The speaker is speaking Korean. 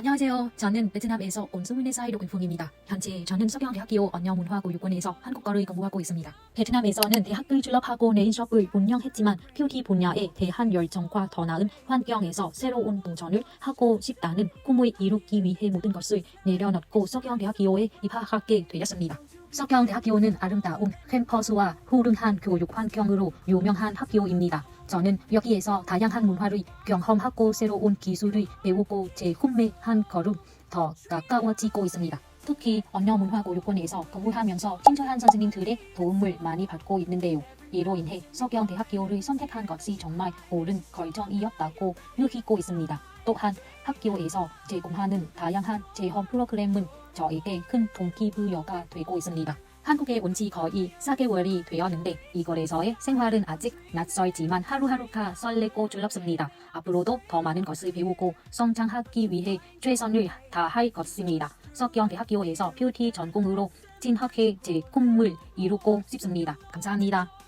안녕하세요. 저는 베트남에서 온 24살 로근풍입니다. 현재 저는 서경대학교 언어문화교육원에서 한국어를 공부하고 있습니다. 베트남에서는 대학을 졸업하고 네인숍을 운영했지만 퓨티 분야에 대한 열정과 더 나은 환경에서 새로운 도전을 하고 싶다는 꿈을 이루기 위해 모든 것을 내려놓고 서경대학교에 입학하게 되었습니다. 서경대학교는 아름다운 캠퍼스와 훌륭한 교육 환경으로 유명한 학교입니다. 저는 여기에서 다양한 문화를 경험하고 새로운 기술을 배우고 제 꿈에 한 걸음 더 가까워지고 있습니다. 특히 언어 문화 교육원에서 근무하면서 친절한 선생님들의 도움을 많이 받고 있는데요. 이로 인해 서경대학교를 선택한 것이 정말 옳은 결정이었다고 느끼고 있습니다. 또한 학교에서 제공하는 다양한 체험 프로그램은 저에게 큰 동기부여가 되고 있습니다. 한국에 온 지 거의 4개월이 되었는데 이곳에서의 생활은 아직 낯설지만 하루하루가 설레고 즐겁습니다. 앞으로도 더 많은 것을 배우고 성장하기 위해 최선을 다할 것입니다. 석경대학교에서 뷰티 전공으로 진학해 제 꿈을 이루고 싶습니다. 감사합니다.